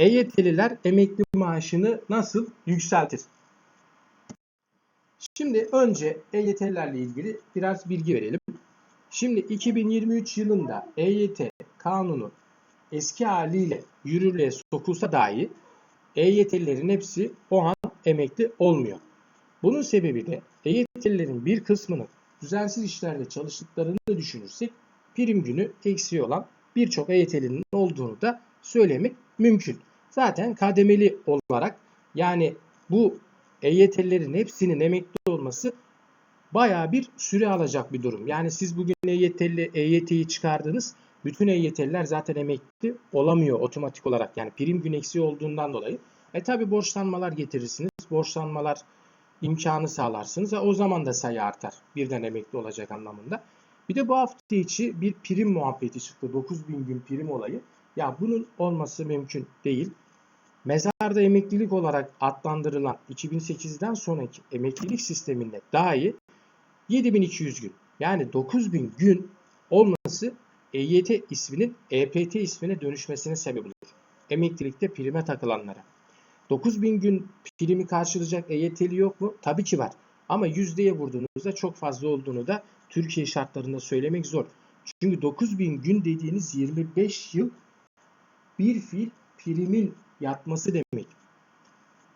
EYT'liler emekli maaşını nasıl yükseltir? Şimdi önce EYT'lilerle ilgili biraz bilgi verelim. Şimdi 2023 yılında EYT kanunu eski haliyle yürürlüğe sokulsa dahi EYT'lilerin hepsi o an emekli olmuyor. Bunun sebebi de EYT'lilerin bir kısmının düzensiz işlerde çalıştıklarını da düşünürsek prim günü eksiği olan birçok EYT'linin olduğunu da söylemek mümkün. Zaten kademeli olarak yani bu EYT'lilerin hepsinin emekli olması bayağı bir süre alacak bir durum. Yani siz bugün EYT'li EYT'yi çıkardınız. Bütün EYT'liler zaten emekli olamıyor otomatik olarak. Yani prim gün eksiği olduğundan dolayı. E tabi borçlanmalar getirirsiniz. Borçlanmalar imkanı sağlarsınız. E, o zaman da sayı artar. Birden emekli olacak anlamında. Bir de bu hafta içi bir prim muhabbeti çıktı. 9000 gün prim olayı. Ya bunun olması mümkün değil. Mezarda emeklilik olarak adlandırılan 2008'den sonraki emeklilik sisteminde dahi 7200 gün yani 9000 gün olması EYT isminin EPT ismine dönüşmesine sebep olur. Emeklilikte prime takılanlara. 9000 gün primi karşılayacak EYT'li yok mu? Tabii ki var. Ama yüzdeye vurduğunuzda çok fazla olduğunu da Türkiye şartlarında söylemek zor. Çünkü 9000 gün dediğiniz 25 yıl bir fil primin yatması demek.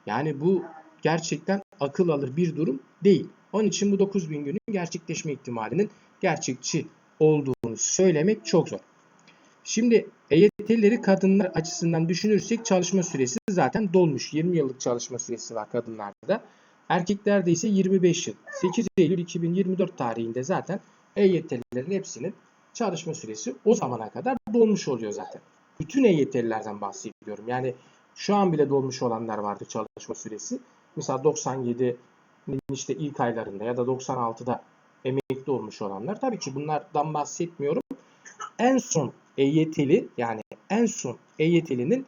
Yani bu gerçekten akıl alır bir durum değil. Onun için bu 9000 günün gerçekleşme ihtimalinin gerçekçi olduğunu söylemek çok zor. Şimdi EYT'leri kadınlar açısından düşünürsek çalışma süresi zaten dolmuş. 20 yıllık çalışma süresi var kadınlarda. Erkeklerde ise 25 yıl. 8 Eylül 2024 tarihinde zaten EYT'lilerin hepsinin çalışma süresi o zamana kadar dolmuş oluyor zaten. Bütün EYT'lilerden bahsediyorum. Yani şu an bile dolmuş olanlar vardı çalışma süresi. Mesela 97'nin işte ilk aylarında ya da 96'da emekli olmuş olanlar. Tabii ki bunlardan bahsetmiyorum. En son EYT'li yani en son EYT'linin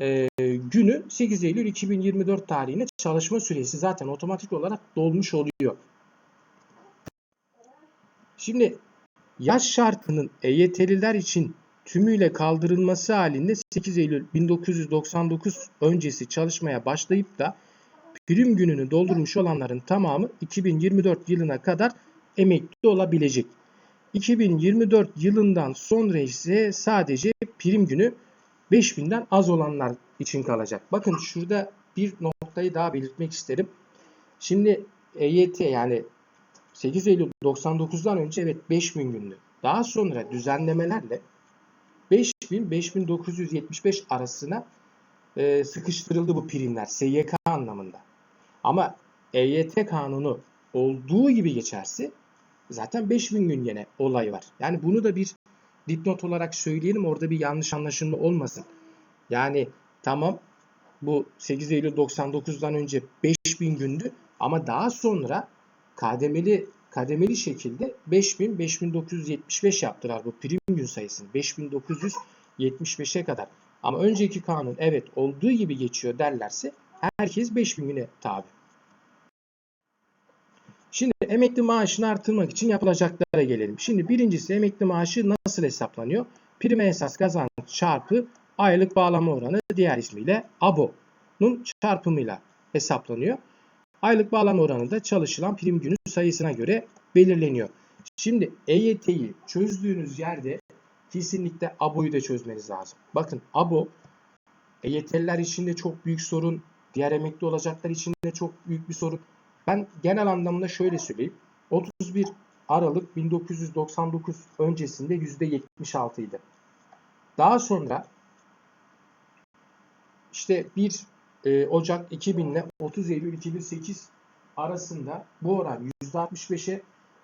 e, günü 8 Eylül 2024 tarihine çalışma süresi zaten otomatik olarak dolmuş oluyor. Şimdi yaş şartının EYT'liler için tümüyle kaldırılması halinde 8 Eylül 1999 öncesi çalışmaya başlayıp da prim gününü doldurmuş olanların tamamı 2024 yılına kadar emekli olabilecek. 2024 yılından sonra ise sadece prim günü 5000'den az olanlar için kalacak. Bakın şurada bir noktayı daha belirtmek isterim. Şimdi EYT yani 8 Eylül 99'dan önce evet 5000 gündü. Daha sonra düzenlemelerle 5000-5975 arasına e, sıkıştırıldı bu primler SYK anlamında. Ama EYT kanunu olduğu gibi geçerse zaten 5000 gün yine olay var. Yani bunu da bir dipnot olarak söyleyelim orada bir yanlış anlaşılma olmasın. Yani tamam bu 8 Eylül 99'dan önce 5000 gündü ama daha sonra kademeli kademeli şekilde 5000 5975 yaptılar bu prim gün sayısını 5975'e kadar. Ama önceki kanun evet olduğu gibi geçiyor derlerse herkes 5000 güne tabi. Şimdi emekli maaşını artırmak için yapılacaklara gelelim. Şimdi birincisi emekli maaşı nasıl hesaplanıyor? Prime esas kazanç çarpı aylık bağlama oranı diğer ismiyle ABO'nun çarpımıyla hesaplanıyor. Aylık bağlama oranı da çalışılan prim günü sayısına göre belirleniyor. Şimdi EYT'yi çözdüğünüz yerde kesinlikle ABO'yu da çözmeniz lazım. Bakın ABO EYT'liler için de çok büyük sorun. Diğer emekli olacaklar için de çok büyük bir sorun. Ben genel anlamda şöyle söyleyeyim. 31 Aralık 1999 öncesinde %76 idi. Daha sonra işte 1 e, Ocak 2000 ile 30 Eylül 2008 arasında bu oran %65'e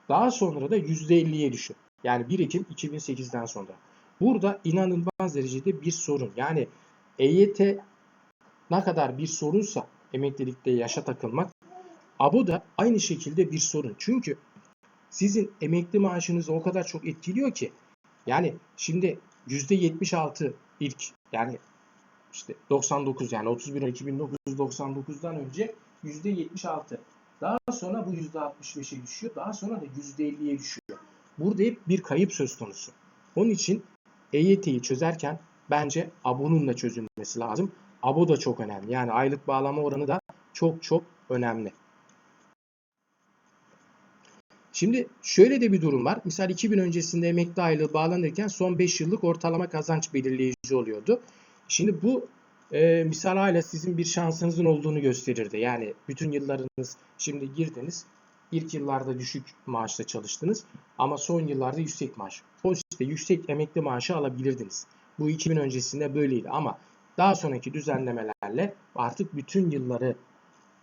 daha sonra da %50'ye düşüyor. Yani 1 Ekim 2008'den sonra. Burada inanılmaz derecede bir sorun. Yani EYT ne kadar bir sorunsa emeklilikte yaşa takılmak ABO da aynı şekilde bir sorun. Çünkü sizin emekli maaşınızı o kadar çok etkiliyor ki yani şimdi %76 ilk yani işte 99 yani 31 2999'dan önce %76. Daha sonra bu %65'e düşüyor. Daha sonra da %50'ye düşüyor. Burada hep bir kayıp söz konusu. Onun için EYT'yi çözerken bence ABO'nun da çözülmesi lazım. ABO da çok önemli. Yani aylık bağlama oranı da çok çok önemli. Şimdi şöyle de bir durum var. Misal 2000 öncesinde emekli aylığı bağlanırken son 5 yıllık ortalama kazanç belirleyici oluyordu. Şimdi bu e, misal hala sizin bir şansınızın olduğunu gösterirdi. Yani bütün yıllarınız şimdi girdiniz. İlk yıllarda düşük maaşla çalıştınız ama son yıllarda yüksek maaş. Pozitifte yüksek emekli maaşı alabilirdiniz. Bu 2000 öncesinde böyleydi ama daha sonraki düzenlemelerle artık bütün yılları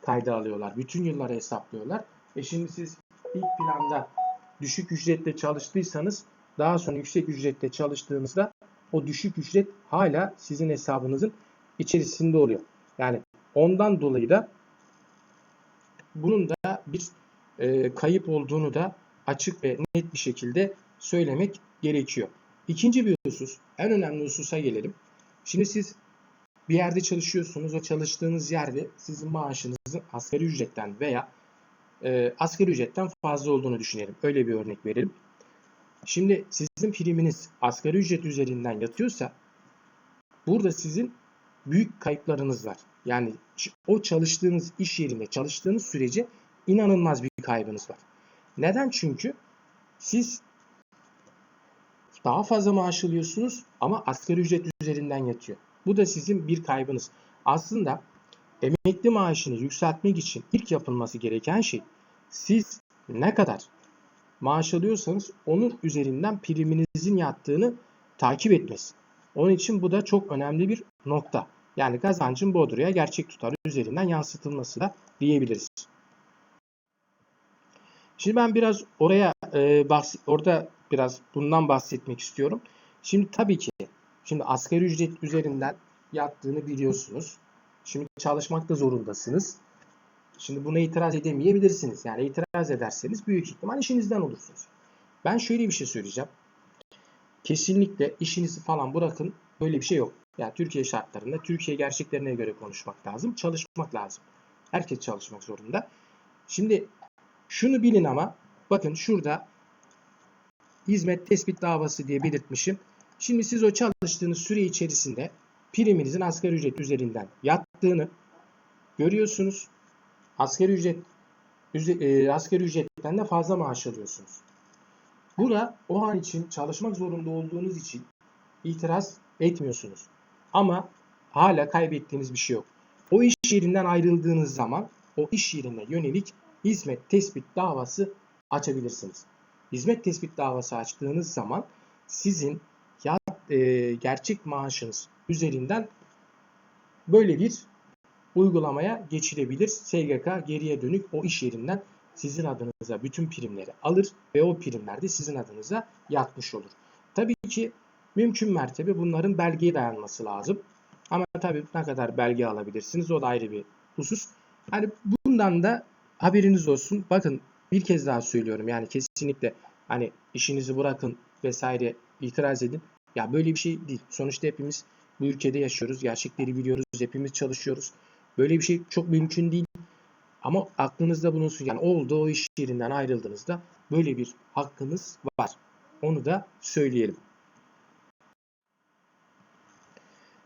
kayda alıyorlar. Bütün yılları hesaplıyorlar. E şimdi siz ilk planda düşük ücretle çalıştıysanız daha sonra yüksek ücretle çalıştığınızda o düşük ücret hala sizin hesabınızın içerisinde oluyor. Yani ondan dolayı da bunun da bir e, kayıp olduğunu da açık ve net bir şekilde söylemek gerekiyor. İkinci bir husus, en önemli hususa gelelim. Şimdi siz bir yerde çalışıyorsunuz. O çalıştığınız yerde sizin maaşınızın asgari ücretten veya e, asgari ücretten fazla olduğunu düşünelim. Öyle bir örnek verelim. Şimdi sizin priminiz asgari ücret üzerinden yatıyorsa burada sizin büyük kayıplarınız var. Yani o çalıştığınız iş yerinde çalıştığınız sürece inanılmaz bir kaybınız var. Neden? Çünkü siz daha fazla maaş alıyorsunuz ama asgari ücret üzerinden yatıyor. Bu da sizin bir kaybınız. Aslında emekli maaşını yükseltmek için ilk yapılması gereken şey siz ne kadar maaş alıyorsanız onun üzerinden priminizin yattığını takip etmesi. Onun için bu da çok önemli bir nokta. Yani kazancın Bodro'ya gerçek tutarı üzerinden yansıtılması da diyebiliriz. Şimdi ben biraz oraya e, bahs orada biraz bundan bahsetmek istiyorum. Şimdi tabii ki şimdi asgari ücret üzerinden yattığını biliyorsunuz. Şimdi çalışmakta zorundasınız. Şimdi buna itiraz edemeyebilirsiniz. Yani itiraz ederseniz büyük ihtimal işinizden olursunuz. Ben şöyle bir şey söyleyeceğim. Kesinlikle işinizi falan bırakın. Böyle bir şey yok. Yani Türkiye şartlarında, Türkiye gerçeklerine göre konuşmak lazım. Çalışmak lazım. Herkes çalışmak zorunda. Şimdi şunu bilin ama bakın şurada hizmet tespit davası diye belirtmişim. Şimdi siz o çalıştığınız süre içerisinde priminizin asgari ücret üzerinden yattığını görüyorsunuz. Asgari ücret e, asgari ücretten de fazla maaş alıyorsunuz. Buna o an için çalışmak zorunda olduğunuz için itiraz etmiyorsunuz. Ama hala kaybettiğiniz bir şey yok. O iş yerinden ayrıldığınız zaman o iş yerine yönelik hizmet tespit davası açabilirsiniz. Hizmet tespit davası açtığınız zaman sizin ya e, gerçek maaşınız üzerinden böyle bir uygulamaya geçilebilir. SGK geriye dönük o iş yerinden sizin adınıza bütün primleri alır ve o primler de sizin adınıza yatmış olur. Tabii ki mümkün mertebe bunların belgeye dayanması lazım. Ama tabii ne kadar belge alabilirsiniz o da ayrı bir husus. Hani bundan da haberiniz olsun. Bakın bir kez daha söylüyorum yani kesinlikle hani işinizi bırakın vesaire itiraz edin. Ya böyle bir şey değil. Sonuçta hepimiz bu ülkede yaşıyoruz. Gerçekleri biliyoruz. Hepimiz çalışıyoruz. Böyle bir şey çok mümkün değil. Ama aklınızda bulunsun. Yani oldu o iş yerinden ayrıldığınızda böyle bir hakkınız var. Onu da söyleyelim.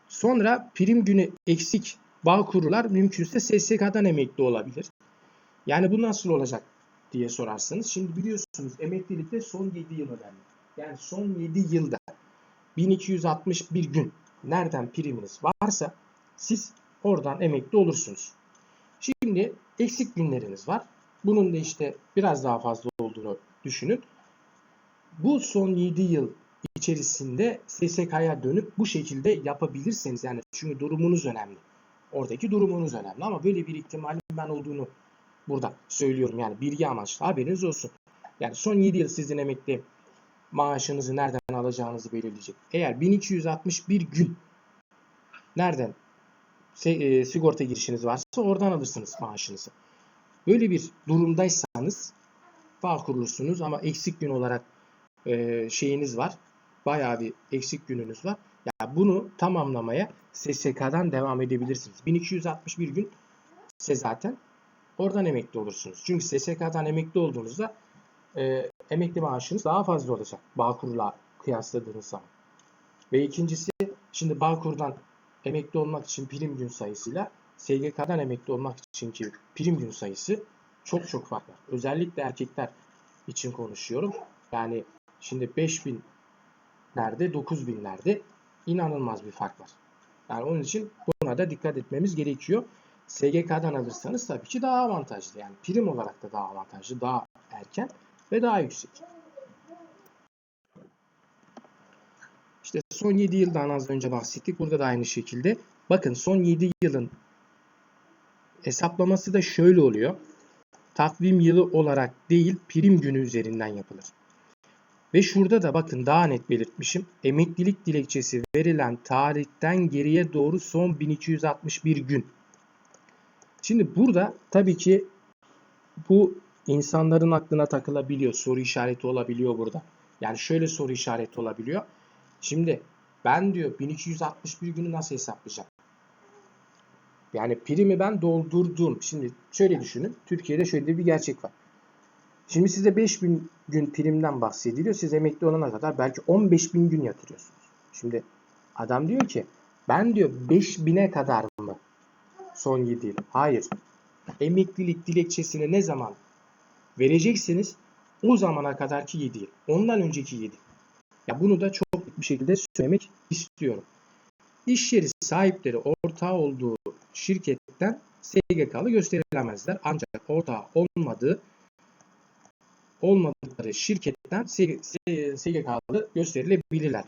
Sonra prim günü eksik bağ kurular mümkünse SSK'dan emekli olabilir. Yani bu nasıl olacak diye sorarsanız. Şimdi biliyorsunuz emeklilikte son 7 yıl önemli. Yani son 7 yılda 1261 gün nereden priminiz varsa siz oradan emekli olursunuz. Şimdi eksik günleriniz var. Bunun da işte biraz daha fazla olduğunu düşünün. Bu son 7 yıl içerisinde SSK'ya dönüp bu şekilde yapabilirseniz yani çünkü durumunuz önemli. Oradaki durumunuz önemli ama böyle bir ihtimalin ben olduğunu burada söylüyorum. Yani bilgi amaçlı haberiniz olsun. Yani son 7 yıl sizin emekli maaşınızı nereden alacağınızı belirleyecek. Eğer 1261 gün nereden e, sigorta girişiniz varsa oradan alırsınız maaşınızı. Böyle bir durumdaysanız bağ kurulursunuz ama eksik gün olarak e, şeyiniz var. Bayağı bir eksik gününüz var. Ya yani bunu tamamlamaya SSK'dan devam edebilirsiniz. 1261 gün ise zaten oradan emekli olursunuz. Çünkü SSK'dan emekli olduğunuzda e, emekli maaşınız daha fazla olacak Bağkur'la kıyasladığınız zaman. Ve ikincisi Şimdi Bağkur'dan emekli olmak için prim gün sayısıyla SGK'dan emekli olmak içinki prim gün sayısı çok çok farklı. Özellikle erkekler için konuşuyorum. Yani şimdi 5000 nerede 9000 nerede inanılmaz bir fark var. Yani onun için buna da dikkat etmemiz gerekiyor. SGK'dan alırsanız tabii ki daha avantajlı. Yani prim olarak da daha avantajlı, daha erken ve daha yüksek. İşte son 7 yıldan az önce bahsettik. Burada da aynı şekilde. Bakın son 7 yılın hesaplaması da şöyle oluyor. Takvim yılı olarak değil prim günü üzerinden yapılır. Ve şurada da bakın daha net belirtmişim. Emeklilik dilekçesi verilen tarihten geriye doğru son 1261 gün. Şimdi burada tabii ki bu insanların aklına takılabiliyor. Soru işareti olabiliyor burada. Yani şöyle soru işareti olabiliyor. Şimdi ben diyor 1261 günü nasıl hesaplayacağım? Yani primi ben doldurdum. Şimdi şöyle düşünün. Türkiye'de şöyle bir gerçek var. Şimdi size 5000 gün primden bahsediliyor. Siz emekli olana kadar belki 15000 gün yatırıyorsunuz. Şimdi adam diyor ki ben diyor 5000'e kadar mı son 7 yıl? Hayır. Emeklilik dilekçesini ne zaman vereceksiniz? O zamana kadarki 7 yıl. Ondan önceki 7. Ya bunu da çok bir şekilde söylemek istiyorum. İş yeri sahipleri ortağı olduğu şirketten SGK'lı gösterilemezler. Ancak ortağı olmadığı olmadıkları şirketten SGK'lı gösterilebilirler.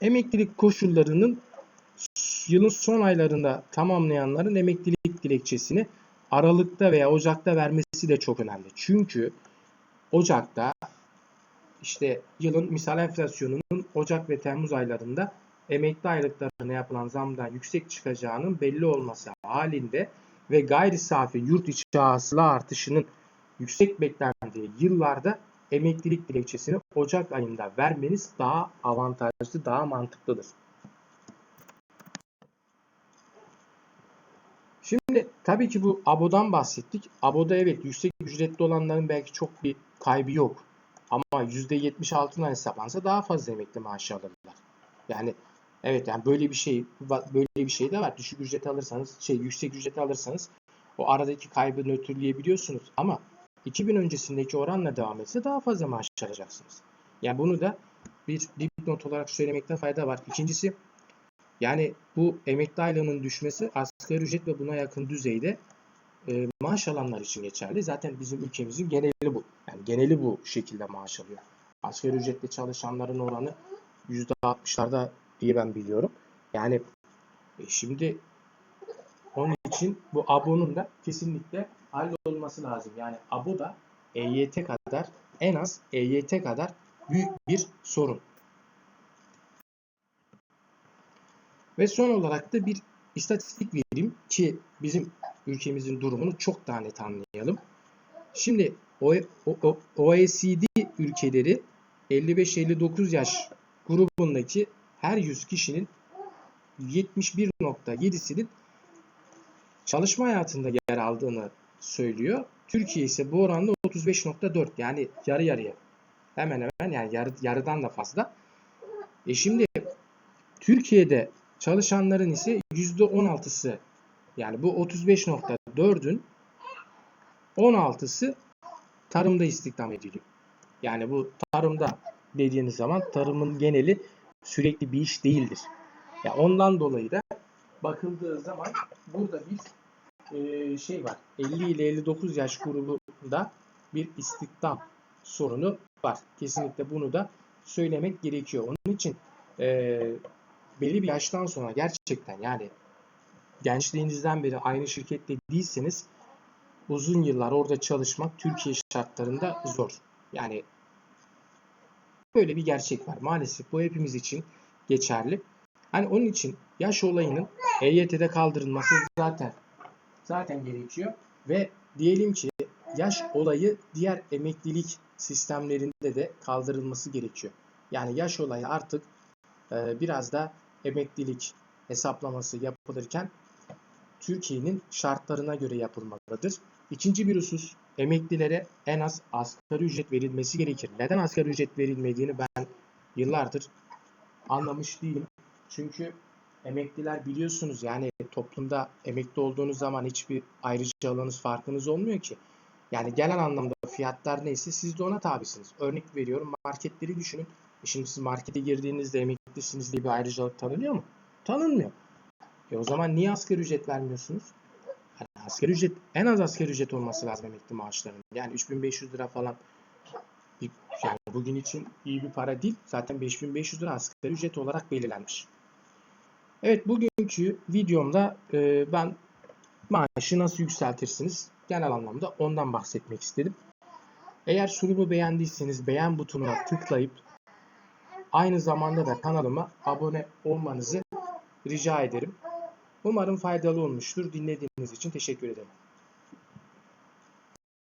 Emeklilik koşullarının yılın son aylarında tamamlayanların emeklilik dilekçesini Aralık'ta veya Ocak'ta vermesi de çok önemli. Çünkü Ocak'ta işte yılın misal enflasyonunun Ocak ve Temmuz aylarında emekli aylıklarına yapılan zamdan yüksek çıkacağının belli olması halinde ve gayri safi yurt içi hasıla artışının yüksek beklendiği yıllarda emeklilik dilekçesini Ocak ayında vermeniz daha avantajlı, daha mantıklıdır. Şimdi tabii ki bu ABO'dan bahsettik. ABO'da evet yüksek ücretli olanların belki çok bir kaybı yok. Ama %76'dan hesaplansa daha fazla emekli maaşı alırlar. Yani evet yani böyle bir şey böyle bir şey de var. Düşük ücret alırsanız şey yüksek ücret alırsanız o aradaki kaybı nötrleyebiliyorsunuz ama 2000 öncesindeki oranla devam etse daha fazla maaş alacaksınız. Yani bunu da bir dipnot olarak söylemekte fayda var. İkincisi yani bu emekli aylığının düşmesi asgari ücret ve buna yakın düzeyde e, maaş alanlar için geçerli. Zaten bizim ülkemizin geneli bu. Yani geneli bu şekilde maaş alıyor. Asgari ücretle çalışanların oranı %60'larda diye ben biliyorum. Yani e, şimdi onun için bu abonun da kesinlikle hallolması lazım. Yani abo da EYT kadar en az EYT kadar büyük bir sorun. Ve son olarak da bir istatistik vereyim ki bizim ülkemizin durumunu çok daha net anlayalım. Şimdi OECD ülkeleri 55-59 yaş grubundaki her 100 kişinin 71.7'sinin çalışma hayatında yer aldığını söylüyor. Türkiye ise bu oranda 35.4 yani yarı yarıya. Hemen hemen yani yarı, yarıdan da fazla. E şimdi Türkiye'de çalışanların ise %16'sı yani bu 35.4'ün 16'sı tarımda istihdam ediliyor. Yani bu tarımda dediğiniz zaman tarımın geneli sürekli bir iş değildir. Ya ondan dolayı da bakıldığı zaman burada bir e, şey var. 50 ile 59 yaş grubunda bir istihdam sorunu var. Kesinlikle bunu da söylemek gerekiyor. Onun için e, belli bir yaştan sonra gerçekten yani gençliğinizden beri aynı şirkette değilseniz uzun yıllar orada çalışmak Türkiye şartlarında zor. Yani böyle bir gerçek var. Maalesef bu hepimiz için geçerli. Hani onun için yaş olayının EYT'de kaldırılması zaten zaten gerekiyor ve diyelim ki yaş olayı diğer emeklilik sistemlerinde de kaldırılması gerekiyor. Yani yaş olayı artık e, biraz da emeklilik hesaplaması yapılırken Türkiye'nin şartlarına göre yapılmaktadır. İkinci bir husus emeklilere en az asgari ücret verilmesi gerekir. Neden asgari ücret verilmediğini ben yıllardır anlamış değilim. Çünkü emekliler biliyorsunuz yani toplumda emekli olduğunuz zaman hiçbir ayrıcalığınız farkınız olmuyor ki. Yani genel anlamda fiyatlar neyse siz de ona tabisiniz. Örnek veriyorum marketleri düşünün. E Şimdi siz markete girdiğinizde emeklisiniz diye bir ayrıcalık tanınıyor mu? Tanınmıyor. E o zaman niye asgari ücret vermiyorsunuz? Asgari ücret en az asgari ücret olması lazım emekli maaşlarının. Yani 3500 lira falan bir, yani bugün için iyi bir para değil. Zaten 5500 lira asgari ücret olarak belirlenmiş. Evet bugünkü videomda e, ben maaşı nasıl yükseltirsiniz genel anlamda ondan bahsetmek istedim. Eğer sunumu beğendiyseniz beğen butonuna tıklayıp aynı zamanda da kanalıma abone olmanızı rica ederim. Umarım faydalı olmuştur. Dinlediğiniz için teşekkür ederim.